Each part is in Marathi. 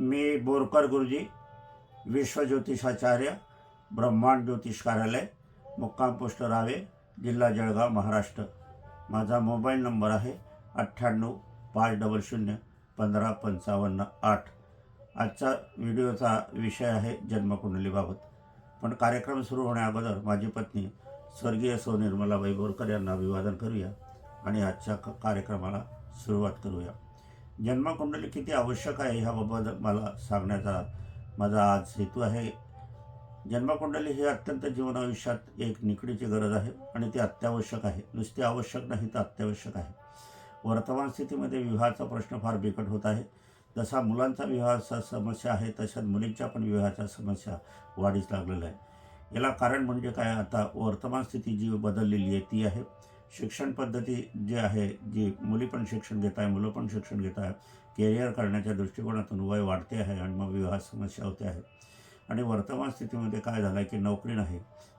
मी बोरकर गुरुजी विश्वज्योतिषाचार्य ब्रह्मांड ज्योतिष कार्यालय मुक्काम पोस्ट रावे जिल्हा जळगाव महाराष्ट्र. माझा मोबाईल नंबर आहे अठ्ठ्याण्णव पाच डबल शून्य पंधरा पंचावन्न आठ. आजचा व्हिडिओचा विषय आहे जन्मकुंडलीबाबत पण कार्यक्रम सुरू होण्याअगोदर माझी पत्नी स्वर्गीय सौ निर्मलाबाई बोरकर यांना अभिवादन करूया आणि आजच्या क- कार्यक्रमाला सुरुवात करूया. जन्मकुंडली किती आवश्यक आहे ह्याबाबत मला सांगण्याचा माझा आज हेतू आहे. जन्मकुंडली ही अत्यंत जीवन आयुष्यात एक निकडीची गरज आहे आणि ती अत्यावश्यक आहे. नुसती आवश्यक नाही तर अत्यावश्यक आहे. वर्तमान स्थितीमध्ये विवाहाचा प्रश्न फार बिकट होत आहे. जसा मुलांचा विवाहाचा समस्या आहे तशाच मुलींच्या पण विवाहाच्या समस्या वाढीस लागलेल्या आहे याला कारण म्हणजे काय? आता वर्तमान स्थिती जी बदललेली आहे ती आहे. शिक्षण पद्धती जी आहे जी मुली पण शिक्षण घेत आहे मुलं पण शिक्षण घेत आहे करिअर करण्याच्या दृष्टिकोनातून वय वाढते आहे आणि मग विवाह समस्या होते आहे. आणि वर्तमान स्थितीमध्ये काय झालं आहे की नोकरी नाही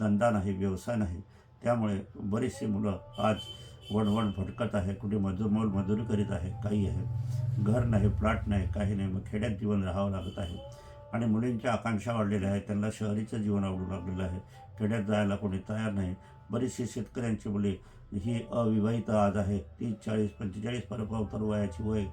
धंदा नाही व्यवसाय नाही त्यामुळे बरीचशी मुलं आज वणवण भटकत आहे कुठे मजूर मोल मजुरी करीत आहे काही आहे. घर नाही प्लॉट नाही काही नाही मग खेड्यात जीवन राहावं लागत आहे. आणि मुलींच्या आकांक्षा वाढलेल्या आहेत त्यांना शहरीचं जीवन आवडू लागलेलं आहे. खेड्यात जायला कोणी तयार नाही. बरीचशी शेतकऱ्यांची मुली ही अविवाहित आज आहे. तीस चाळीस पंचेचाळीस पर वयाची वय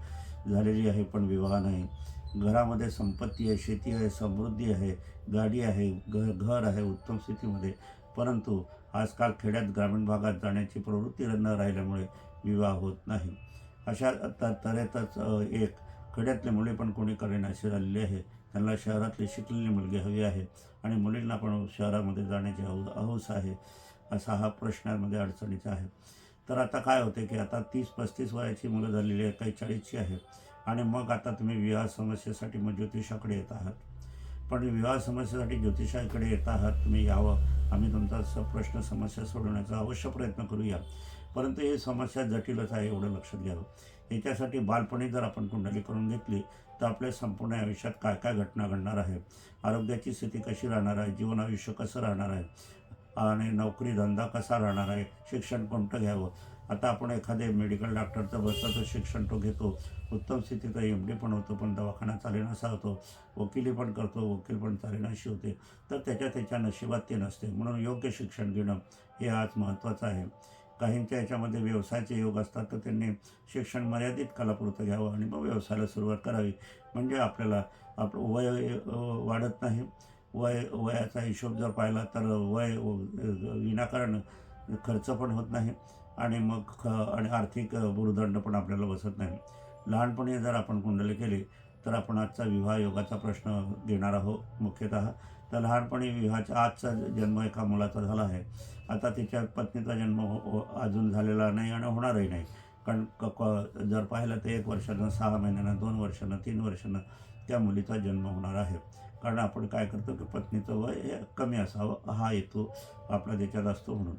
झालेली आहे पण विवाह नाही. घरामध्ये संपत्ती आहे शेती आहे समृद्धी आहे गाडी आहे घ घर आहे उत्तम स्थितीमध्ये. परंतु आजकाल खेड्यात ग्रामीण भागात जाण्याची प्रवृत्ती न राहिल्यामुळे विवाह होत नाही. अशा त तऱ्हेतच एक खेड्यातले मुले पण कोणी करेनाशी झालेली आहे. त्यांना शहरातली शिकलेली मुलगी हवी आहे आणि मुलींना पण शहरामध्ये जाण्याची हौ हौस आहे. असा हा प्रश्नामध्ये अडचणीचा आहे. तर आता काय होते की आता तीस पस्तीस वयाची मुलं झालेली आहे काही चाळीसची आहे आणि मग आता तुम्ही विवाह समस्येसाठी मग ज्योतिषाकडे येत आहात. पण विवाह समस्येसाठी ज्योतिषाकडे येत आहात तुम्ही यावं. आम्ही तुमचा स प्रश्न समस्या सोडवण्याचा अवश्य प्रयत्न करूया. परंतु ही समस्या जटिलच आहे एवढं लक्षात घ्यावं याच्यासाठी बालपणी जर आपण कुंडली करून घेतली तर आपल्या संपूर्ण आयुष्यात काय काय घटना घडणार आहे? आरोग्याची स्थिती कशी राहणार आहे? जीवन आयुष्य कसं राहणार आहे? आणि नोकरी धंदा कसा राहणार आहे? शिक्षण कोणतं घ्यावं? आता आपण एखादे मेडिकल डॉक्टरचं बसतो तर शिक्षण तो घेतो. उत्तम स्थितीत एम डी पण होतो पण दवाखाना चालेनासा होतो. वकिली पण करतो वकील पण चालेनाशी होते. तर त्याच्या त्याच्या नशिबात ते नसते. म्हणून योग्य शिक्षण घेणं हे आज महत्त्वाचं आहे. काहींच्या याच्यामध्ये व्यवसायाचे योग असतात तर त्यांनी शिक्षण मर्यादित कालापुरतं घ्यावं आणि मग व्यवसायाला सुरुवात करावी. म्हणजे आपल्याला आपलं वय वाढत नाही. वय वयाचा हिशोब जर पाहिला तर वय विनाकारण खर्च पण होत नाही आणि मग ख आणि आर्थिक भुर्दंड पण आपल्याला बसत नाही. लहानपणी जर आपण कुंडली केली तर आपण आजचा विवाह योगाचा प्रश्न घेणार आहोत मुख्यतः. तर लहानपणी विवाहाचा आजचा जन्म एका मुलाचा झाला आहे. आता तिच्या पत्नीचा जन्म हो- हो- अजून झालेला नाही आणि होणारही नाही. कारण क क जर पाहिलं तर एक वर्षानं सहा महिन्यानं दोन वर्षानं तीन वर्षानं त्या मुलीचा जन्म होणार आहे. कारण आपण काय करतो की पत्नीचं वय हे कमी असावं हा हेतू आपला त्याच्यात असतो म्हणून.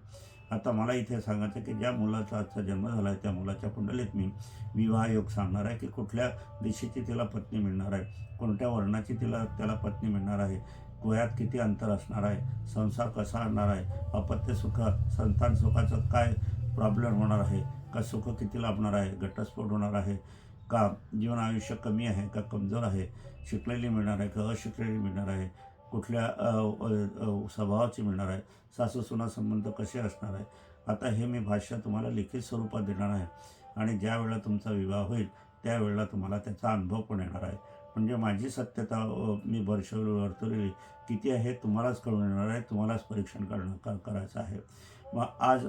आता मला इथे सांगायचं की ज्या मुलाचा आजचा जन्म झाला आहे त्या मुलाच्या कुंडलीत मी विवाह योग सांगणार आहे की कुठल्या दिशेची तिला पत्नी मिळणार आहे कोणत्या वर्णाची तिला त्याला पत्नी मिळणार आहे गोयात किती अंतर असणार आहे संसार कसा आणणार आहे अपत्य सुख संतान सुखाचं काय प्रॉब्लेम होणार आहे का सुख किती लाभणार आहे? घटस्फोट होणार आहे का? जीवन आयुष्य कमी आहे का कमजोर आहे? शिकलेली मिळणार आहे का अशिकलेली मिळणार आहे? कुठल्या स्वभावाची मिळणार आहे? सासू सुना संबंध कसे असणार आहे? आता हे मी भाष्य तुम्हाला लिखित स्वरूपात देणार आहे. आणि ज्या वेळेला तुमचा विवाह होईल त्यावेळेला तुम्हाला त्याचा अनुभव पण येणार आहे. म्हणजे माझी सत्यता मी वर्षवली वर्तवलेली किती आहे तुम्हालाच कळून येणार आहे. तुम्हालाच परीक्षण करणं करायचं आहे. मग आज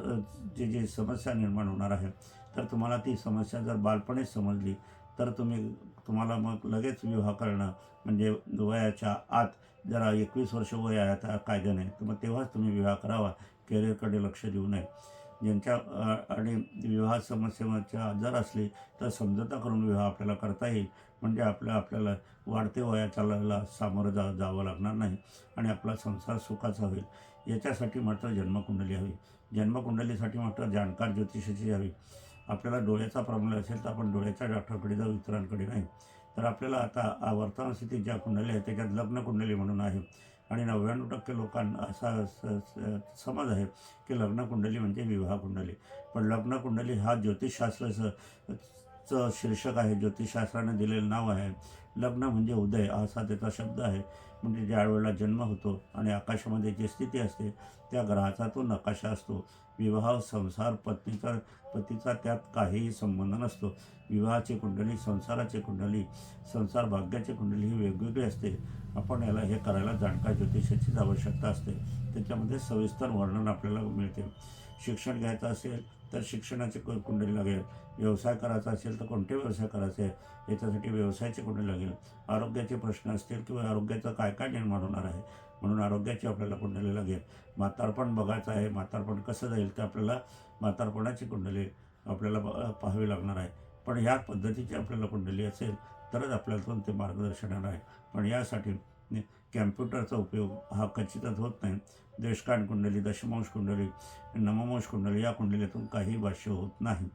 जे जे समस्या निर्माण होणार आहे तर तुम्हाला ती समस्या जर बालपणीच समजली तर तुम्ही तुम्हाला मग लगेच विवाह करणं म्हणजे वयाच्या आत जरा एकवीस वर्ष वय आहे त्या कायद्याने तर मग तेव्हाच तुम्ही विवाह करावा करिअरकडे लक्ष देऊ नये. ज्यांच्या आणि विवाह समस्येच्या आजार असली तर समजोता करून विवाह आपल्याला करता येईल म्हणजे आपल्या आपल्याला वाढते वयाच्याला सामोरं जा जावं लागणार नाही आणि आपला संसार सुखाचा होईल. याच्यासाठी मात्र जन्मकुंडली हवी. जन्मकुंडलीसाठी मात्र जाणकार ज्योतिषाची हवी आपल्याला डोळ्याचा प्रॉब्लेम असेल तर आपण डोळ्याच्या डॉक्टरकडे जाऊ इतरांकडे नाही. तर आपल्याला आता वर्तमान स्थितीत ज्या कुंडली आहे त्याच्यात लग्न कुंडली म्हणून आहे. आणि नव्याण्णव टक्के लोकांना असा स- समज आहे की लग्न कुंडली म्हणजे विवाह कुंडली. पण लग्न कुंडली हा ज्योतिषशास्त्राचं चं शीर्षक आहे. ज्योतिषशास्त्राने दिलेलं नाव आहे. लग्न म्हणजे उदय असा त्याचा शब्द आहे. म्हणजे ज्या वेळेला जन्म होतो आणि आकाशामध्ये जी स्थिती असते त्या ग्रहाचा तो नकाशा असतो. विवाह संसार पत्नीचा पतीचा त्यात काहीही संबंध नसतो. विवाहाची कुंडली संसाराची कुंडली संसार भाग्याची कुंडली ही वेगवेगळी असते. आपण याला हे करायला जाणकार ज्योतिषाचीच आवश्यकता असते. त्याच्यामध्ये सविस्तर वर्णन आपल्याला मिळते. शिक्षण घ्यायचं असेल तर शिक्षणाची कुंडली लागेल. व्यवसाय करायचा असेल तर कोणते व्यवसाय करायचे? याच्यासाठी व्यवसायाची कुंडली लागेल. आरोग्याचे प्रश्न असतील किंवा आरोग्याचं काय काय निर्माण होणार आहे? म्हणून आरोग्याची आपल्याला कुंडली लागेल. म्हातारपण बघायचं आहे. म्हातारपण कसं जाईल तर आपल्याला म्हातारपणाची कुंडली आपल्याला ब- पाहावी लागणार आहे. पण ह्या पद्धतीची आपल्याला कुंडली असेल तरच आपल्याला ते मार्गदर्शन येणार आहे? पण यासाठी कॅम्प्युटरचा उपयोग हा खचितच होत नाही. देशकांड कुंडली दशमांश कुंडली नममांश कुंडली या कुंडलीतून काही भाष्य होत नाही.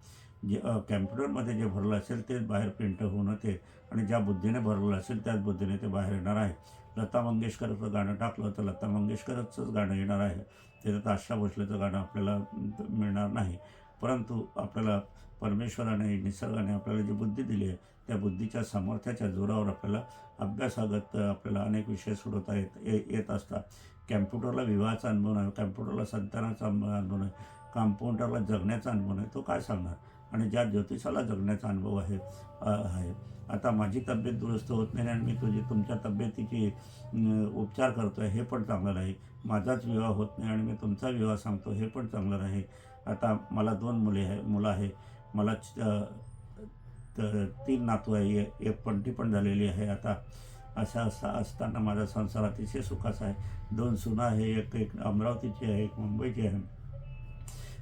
जे कॅम्प्युटरमध्ये जे भरलं असेल तेच बाहेर प्रिंट होऊन येते आणि ज्या बुद्धीने भरलं असेल त्याच बुद्धीने ते बाहेर येणार आहे. लता मंगेशकरचं गाणं टाकलं तर लता मंगेशकरचंच गाणं येणार आहे. त्याच्यात आशा भोसलेचं गाणं आपल्याला मिळणार नाही. परंतु आपल्याला परमेश्वराने निसर्गाने आपल्याला जी बुद्धी दिली आहे त्या बुद्धीच्या सामर्थ्याच्या जोरावर आपल्याला अभ्यासागत आपल्याला अनेक विषय सोडवता येत ये येत असतात. कॅम्प्युटरला विवाहाचा अनुभव नाही कॅम्प्युटरला संतानाचा अनुभव नाही कॉम्प्युटरला जगण्याचा अनुभव नाही तो काय सांगणार? आणि ज्या ज्योतिषाला जगण्याचा अनुभव आहे आहे. आता माझी तब्येत दुरुस्त होत नाही आणि मी तुझी तुमच्या तब्येतीची उपचार करतो आहे हे पण चांगलं नाही. माझाच विवाह होत नाही आणि मी तुमचा विवाह सांगतो हे पण चांगलं नाही. आता मला दोन मुले आहे मुलं आहे. मला तर तीन नातू आहे एक पंटी पण झालेली आहे. आता अशा असा असताना माझा संसार अतिशय सुखाचा आहे. दोन सुना आहे एक एक अमरावतीची आहे एक मुंबईची आहे.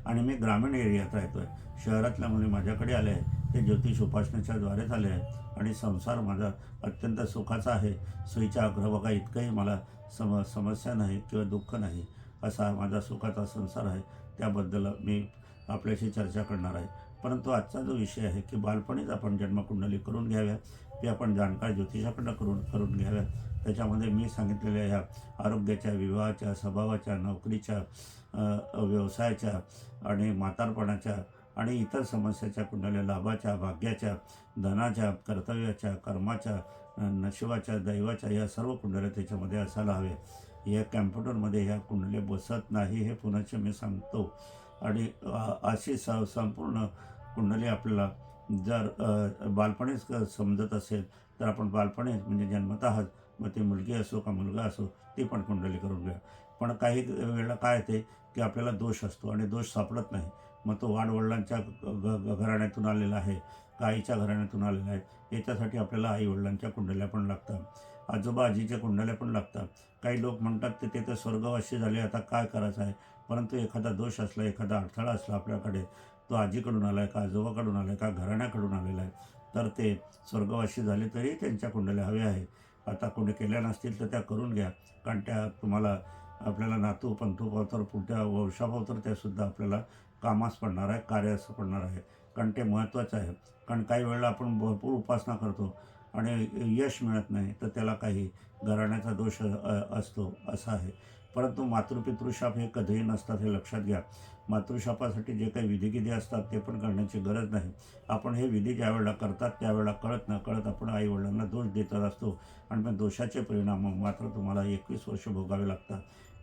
आणि मी ग्रामीण एरियात राहतो आहे शहरातल्या मुली माझ्याकडे आले आहे ते ज्योतिष उपासनेच्या द्वारे झाले आहे आणि संसार माझा अत्यंत सुखाचा आहे. सोयीच्या अग्रभागा इतकंही मला सम समस्या नाही किंवा दुःख नाही. असा माझा सुखाचा संसार आहे. त्याबद्दल मी आपल्याशी चर्चा करणार आहे. परंतु आजचा जो विषय आहे की बालपणीच आपण जन्मकुंडली करून घ्याव्या ते आपण जाणकार ज्योतिषाकडनं करून करून घ्याव्या त्याच्यामध्ये मी सांगितलेल्या ह्या आरोग्याच्या विवाहाच्या स्वभावाच्या नोकरीच्या व्यवसायाच्या आणि म्हातारपणाच्या आणि इतर समस्याच्या कुंडल्या लाभाच्या भाग्याच्या धनाच्या कर्तव्याच्या कर्माच्या नशिबाच्या दैवाच्या या सर्व कुंडल्या त्याच्यामध्ये असायला हवे या कॅम्प्युटरमध्ये ह्या कुंडल्या बसत नाही हे पुन्हा मी सांगतो. आणि अशी स संपूर्ण कुंडली आपल्याला जर बालपणीच समजत असेल तर आपण बालपणीच म्हणजे जन्मतः मग ती मुलगी असो का मुलगा असो ती पण कुंडली करून घ्या. पण काही वेळेला काय येते की आपल्याला दोष असतो आणि दोष सापडत नाही. मग तो वाडवडिलांच्या ग- घराण्यातून आलेला आहे का आईच्या घराण्यातून आलेला आहे याच्यासाठी आपल्याला आई वडिलांच्या कुंडल्या पण लागतात. आजोबा आजीच्या कुंडल्या पण लागतात. काही लोक म्हणतात ते ते तर स्वर्गवासी झाले आता काय करायचं आहे? परंतु एखादा दोष असला एखादा अडथळा असला आपल्याकडे तो आजीकडून आला आहे का आजोबाकडून आला आहे का घराण्याकडून आलेला आहे तर ते स्वर्गवासी झाले तरी त्यांच्या कुंडल्या हव्या आहे आता कोणी केल्या नसतील तर त्या करून घ्या कारण त्या तुम्हाला आपल्याला नातू पंतू पावतर पुढच्या वंशापावतर त्यासुद्धा आपल्याला कामास पडणार आहे कार्यास पडणार आहे. कारण ते महत्त्वाचं आहे. कारण काही वेळेला आपण भरपूर उपासना करतो आणि यश मिळत नाही तर त्याला काही घराण्याचा दोष असतो असा आहे. परंतु मातृपितृशाप हे कधीही नसतात हे लक्षात घ्या. मातृशापासाठी जे काही विधिगिधी असतात ते पण करण्याची गरज नाही. आपण हे विधी ज्यावेळेला करतात त्यावेळेला कळत न कळत आपण आईवडिलांना दोष देत असतो आणि मग दोषाचे परिणाम मग मात्र तुम्हाला एकवीस वर्ष भोगावे लागतात.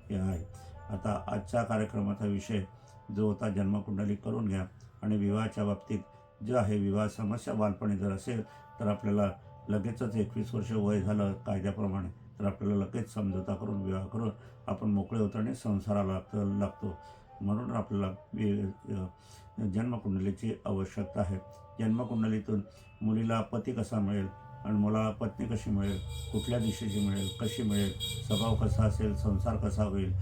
हे आहे. आता आजच्या कार्यक्रमाचा विषय जो होता जन्मकुंडली करून घ्या आणि विवाहाच्या बाबतीत जे आहे विवाह समस्या बालपणी जर असेल तर आपल्याला लगेचच एकवीस वर्ष वय झालं कायद्याप्रमाणे. तर आपल्याला लगेच समझोता करून विवाह करून आपण मोकळे होतो आणि संसाराला लागतो लागतो. म्हणून आपल्याला जन्मकुंडलीची आवश्यकता आहे. जन्मकुंडलीतून मुलीला पती कसा मिळेल आणि मुलाला पत्नी कशी मिळेल कुठल्या दिशेची मिळेल कशी मिळेल स्वभाव कसा असेल संसार कसा होईल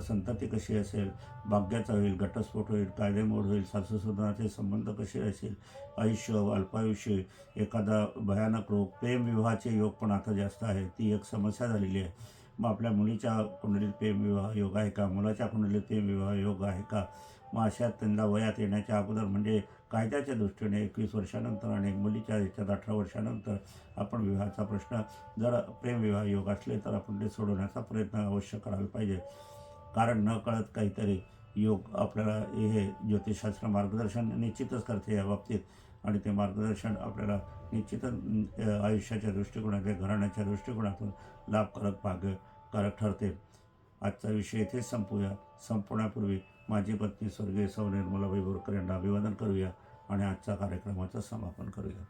स संतती कशी असेल? भाग्याचा होईल घटस्फोट होईल कायदेमोड होईल सासूसुधाचे संबंध कसे असेल? आयुष्य अल्पायुष्य एखादा भयानक रोग प्रेमविवाहाचे योग पण आता जास्त आहे ती एक समस्या झालेली आहे. मग आपल्या मुलीच्या कुंडलीत प्रेमविवाह योग आहे का? मुलाच्या कुंडलीत प्रेमविवाह योग आहे का? मग अशा त्यांना वयात येण्याच्या अगोदर म्हणजे कायद्याच्या दृष्टीने एकवीस वर्षानंतर आणि मुलीच्या याच्यात अठरा वर्षानंतर आपण विवाहाचा प्रश्न जर प्रेमविवाह योग असले तर आपण ते सोडवण्याचा प्रयत्न अवश्य करायला पाहिजे. कारण न कळत काहीतरी योग आपल्याला हे ज्योतिषशास्त्र मार्गदर्शन निश्चितच करते या बाबतीत. आणि ते मार्गदर्शन आपल्याला निश्चितच आयुष्याच्या दृष्टिकोनातून घराण्याच्या दृष्टिकोनातून लाभकारक भाग्यकारक ठरते. आजचा विषय इथेच संपूया. संपण्यापूर्वी माझी पत्नी स्वर्गीय सौ निर्मला बोरकर यांना अभिवादन करूया आणि आजचा कार्यक्रमाचं समापन करूया.